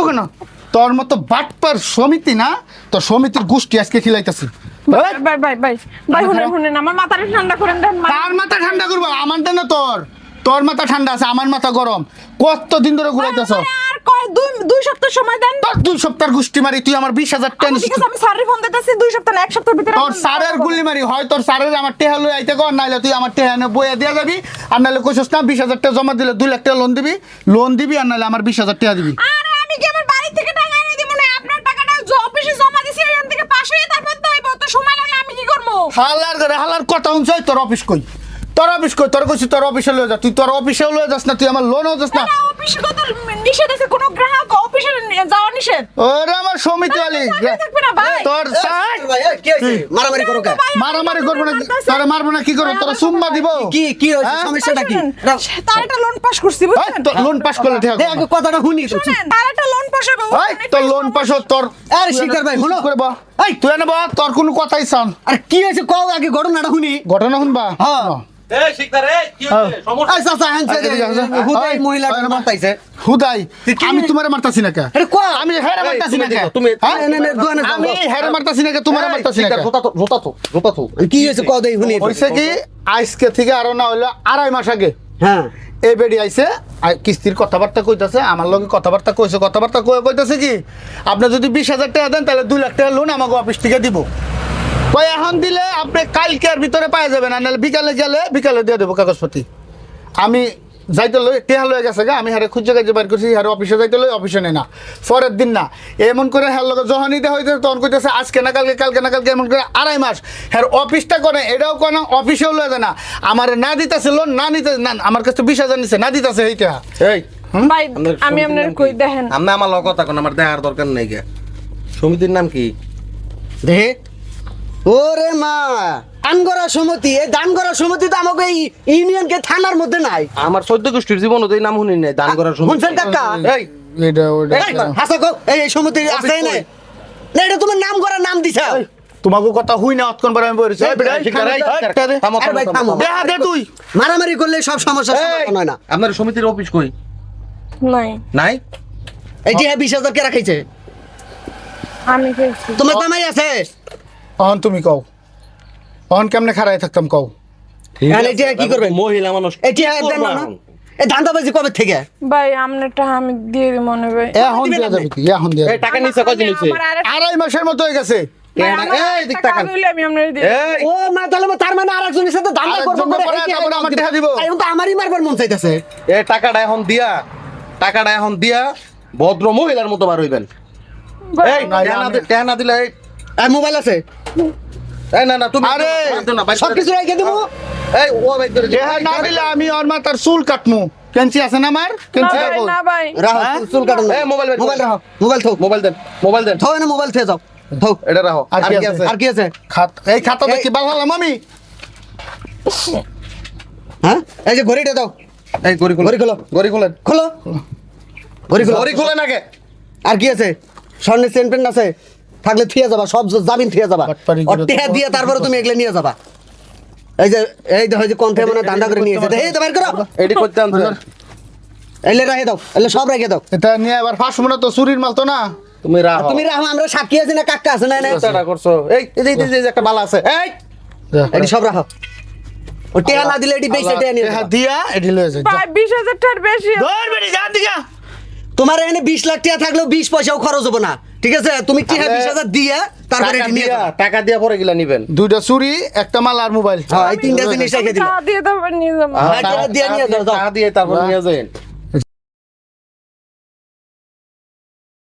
ছাড়ো কেন? তোর মতো বাটপার সমিতি না তোর সমিতির গোষ্ঠী আজকে খিলাইতেছি। ভাই ভাই। ভাই ভাই ভাই শুনেন শুনেন আমার মাথাটা ঠান্ডা করেন দেন কার মাথা ঠান্ডা করব? আমারটা না তোর। তোর মাথা ঠান্ডা আছে আমার মাথা গরম। কত দিন ধরে ঘুরাইতেছ? আর কয় দুই দুই সপ্তাহ সময় দেন। তোর দুই সপ্তাহের গোষ্ঠী মারি তুই আমার বিশ হাজার টেন ঠিক আছে আমি স্যারের ফোন দিতেছি দুই সপ্তাহ না এক সপ্তাহের ভিতরে তোর গুলি মারি হয় তোর আমার টেহা লই আইতে কর নাইলে তুই আমার টেহা বইয়া দিয়া যাবি। আর নাইলে কইছস না বিশ হাজার টাকা জমা দিলে দুই লাখ টাকা লোন দিবি। লোন দিবি আর নাইলে আমার বিশ হাজার টাকা দিবি আরে আমি কি আমার বাড়ি থেকে টাকা এনে দিব না আপনার টাকাটা যে অফিসে জমা দিছি এখান থেকে পাশ হয়ে তারপর তো আইবো তো সময় লাগলে আমি কি করব হালার হালার কথা শুনছ তোর অফিস কই? তোর অফিস কই? তোর কইছি তোর অফিসে লয়ে যা। তুই তোর অফিসেও লয়ে যাস না তুই আমার লোনও যাস না। না অফিসে কত নিষেধ আছে? কোনো গ্রাহক অফিসে যাওয়া নিষেধ? ওরে আমার সমিতি আলী তোর সাই মারামারি করো কে? মারামারি করব না। তোরে মারবো না কি করব? তোরা সুম্মা দিব। কি কি হয়েছে? হ্যাঁ? সমস্যাটা কি? তার একটা লোন পাস করছি বুঝছেন? লোন পাস করলে ঠিক দে আগে কথাটা শুনি তার একটা লোন পাস হবে ওই তোর লোন পাস তোর আরে শিকদার ভাই, শুনো। করে বা? এই। তুই এনে বা তোর কোনো কথাই শোন। আরে কি হয়েছে? কও আগে ঘটনাটা শুনি। ঘটনা শুনবা? হ্যাঁ। হ্যাঁ আমি তোমারে মারতাছি না কে আরে কো? আমি হেরে মারতাছি না হ্যাঁ? আমি। হেরে মারতাছি না কে মারতাছি না কে জোতা তো জোতা তো জোতা তো। কি হয়েছে কও শুনি। হইছে কি? আজকে থেকে আরও না হইল আড়াই মাস আগে। হ্যাঁ। এই বেডি আইছে কিস্তির কথাবার্তা কইতাছে আমার লগে কথাবার্তা কইছে কথাবার্তা কইতাছে কি? আপনি যদি বিশ হাজার টাকা দেন তাহলে দুই লাখ টাকা লোন আমাকে অফিস থেকে দিব। কই এখন দিলে আপনি কালকের ভিতরে পাই যাবেন আর নাহলে বিকালে গেলে বিকালে দিয়ে দেবো কাগজপত্র। আমি যাইতে লই টেহা লয়ে গেছে গা আমি হারে খুঁজে কাজে বাইর করছি হারে অফিসে যাইতে লই অফিসে নেই না। পরের দিন না এমন করে হ্যার লগে যখন নিতে হইতে তখন কইতেছে আজকে না কালকে কালকে না কালকে এমন করে আড়াই মাস। হ্যার অফিসটা করে এটাও করে না অফিসেও লয়ে যায় না। আমার না দিতেছে লোন না নিতে না আমার কাছে বিশ হাজার নিছে না দিতেছে এইটা এই ভাই আমি সমিতির আপনার নাম কই দেখেন? আপনি আমার লগ কথা কোন আমার দেখার দরকার নেই গে। সমিতির নাম কি? দেহে? ওরে মা দান করার সমিতি এই দান সমিতি তো আমাকে এই ইউনিয়নকে থানার মধ্যে নাই। আমার চোদ্দ গোষ্ঠীর জীবন এই নাম শুনি নাই দান করার সমিতি শুনছেন কাকা? এই এটা ওটা হাসা কও, এই এই সমিতি আছে না না এটা তোমার নাম করার নাম দিছা। তোমাকে কথা হুই না অতক্ষণ পরে আমি বলেছি দে। দে তুই। মারামারি করলে সব সমস্যা সমাধান হয় না। আপনার সমিতির অফিস কই? নাই। নাই? এই যে বিশ হাজার কে রাখাইছে? আমি তোমার জামাই আছে? অহন তুমি কও। অহন কেমনে খারাই থাকতাম কও। এটা কি করবে? মহিলা মানুষ এটি দেন না এই ধান্দাবাজি কবে থেকে? ভাই আপনারটা আমি দিয়ে দিই মনে ভাই এখন দিবে দিয়া যাবে কি? এখন দিয়া এই টাকা নিছে কয়দিন নিছে আড়াই মাসের মতো হয়ে গেছে। এই, দিক কাজ তাকান। আমি আপনার দিয়ে ও মা তাহলে তার মানে আরেকজনের সাথে ধান্দা করব করে পরে এটি আমার টাকা দিব। এখন তো আমারই মারবার মন চাইতেছে। এই টাকাটা এখন দিয়া। টাকাটা এখন দিয়া। ভদ্র মহিলার মতো বার হইবেন। এই না, টাকা না আমি- দি- টাকা না দিলে এই মোবাইল আছে? এই না না তুমি আরে, দিও না, বাইর করে সব কিছু রেখে দেবো? এই ও বাইর দেহা না দিলে আমি ওর মাথার চুল কাটমু। কেঞ্চি আছে না আমার না কেঞ্চি না ভাই। রাখো হ্যাঁ? চুল কাটো এই, মোবাইল মোবাইল রাখো মোবাইল থাও মোবাইল দেন মোবাইল দেন। থাও না মোবাইল থেকে যাও। থাও এটা রাখো আর কি আছে? আর কি আছে? খাত এই খাতা দেখি ভালো হলাম আমি? হ্যাঁ? এই যে ঘড়িটা দাও। এই গড়ি খুলে। গড়ি খোলো। গড়ি খুলেন। খোলো। ঘড়ি খোলো। গড়ি খুলে নাকি আর কি আছে? স্বর্ণের চেন পেন আছে? থাকলে থিয়ে যাবা সব জামিন থিয়ে যাবা। টেহা দিয়ে তারপরে তুমি এগুলো নিয়ে যাবা। এই যে এই দেখো এই যে কণ্ঠে মনে ধান্দা করে নিয়েছে। এই তো বাইর করো। এডি করতে আনছে এলে রেখে দাও এলে সব রেখে দাও। এটা নিয়ে আবার ফাঁস মনে তো চুরির মাল তো না? তুমি রাখো তুমি রাখো আমরা সাক্ষী আছি না কাক্কা আছে না না। চেষ্টা করছ। এই এই যে- এই যে- একটা বালা আছে। এই! যা। এটি সব রাখো ও টেহা না দিলে এটি বেশি টেহা নিয়ে দিয়া এটি লয়ে যায় ভাই বিশ টাকার বেশি ধর বেটি যা দিগা। তোমার এখানে বিশ লাখ টাকা থাকলেও বিশ পয়সাও খরচ হব না। ঠিক আছে? তুমি কি বিশ হাজার দিয়ে তারপরে টাকা নিয়ে দিয়া টাকা দিয়া পরে গিলা নিবেন। দুইটা চুরি একটা মাল আর মোবাইল। হ্যাঁ এই তিনটা জিনিস রেখে দিলাম। দিয়ে তারপর নিয়ে যাব। হ্যাঁ, টাকা দিয়ে। টাকা তারপর নিয়ে যাবেন